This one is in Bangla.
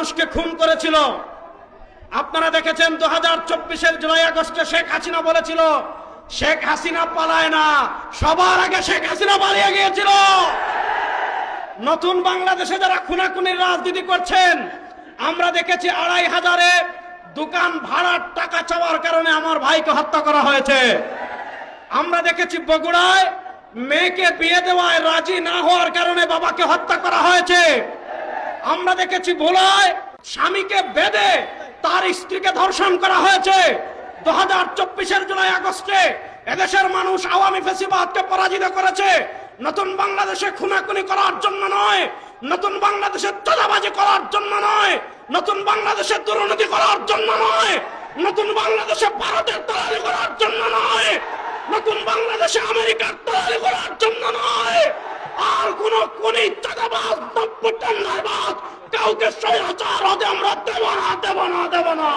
মানুষকে খুন করেছিল। আপনারা দেখেছেন দু হাজার চব্বিশের জুলাই আগস্টে শেখ হাসিনা বলেছিল, শেখ হাসিনা পালায় না, সবার আগে শেখ হাসিনা পালিয়ে গিয়েছিল। নতুন বাংলাদেশে যারা খুনাখুনির রাজনীতি করছেন, আমরা দেখেছি আড়াই হাজারে দোকান ভাড়ার টাকা চাওয়ার কারণে আমার ভাইকে হত্যা করা হয়েছে। আমরা দেখেছি বগুড়ায় মেয়েকে বিয়ে দেওয়ায় রাজি না হওয়ার কারণে বাবাকে হত্যা করা হয়েছে। আমরা দেখেছি ভোলায় স্বামীকে বেঁধে তার স্ত্রীকে ধর্ষণ করা হয়েছে। দু হাজার চব্বিশের জুলাই আগস্টে এদেশের মানুষ আওয়ামী ফেসিবাদকে পরাজিত করেছে। নতুন বাংলাদেশে খুনাখুনি করার জন্য নয়, নতুন বাংলাদেশে চাঁদাবাজি করার জন্য নয়, নতুন বাংলাদেশে দুর্নীতি করার জন্য নয়, নতুন বাংলাদেশে ভারতের তলারি করার জন্য নয়, নতুন বাংলাদেশে আমেরিকার তলারি করার জন্য নয় আর কোন চাঁদাবাজ নব্য টেন্ডারবাজ কাউকে স্বৈরাচার হতে আমরা দেব না দেব না দেব না।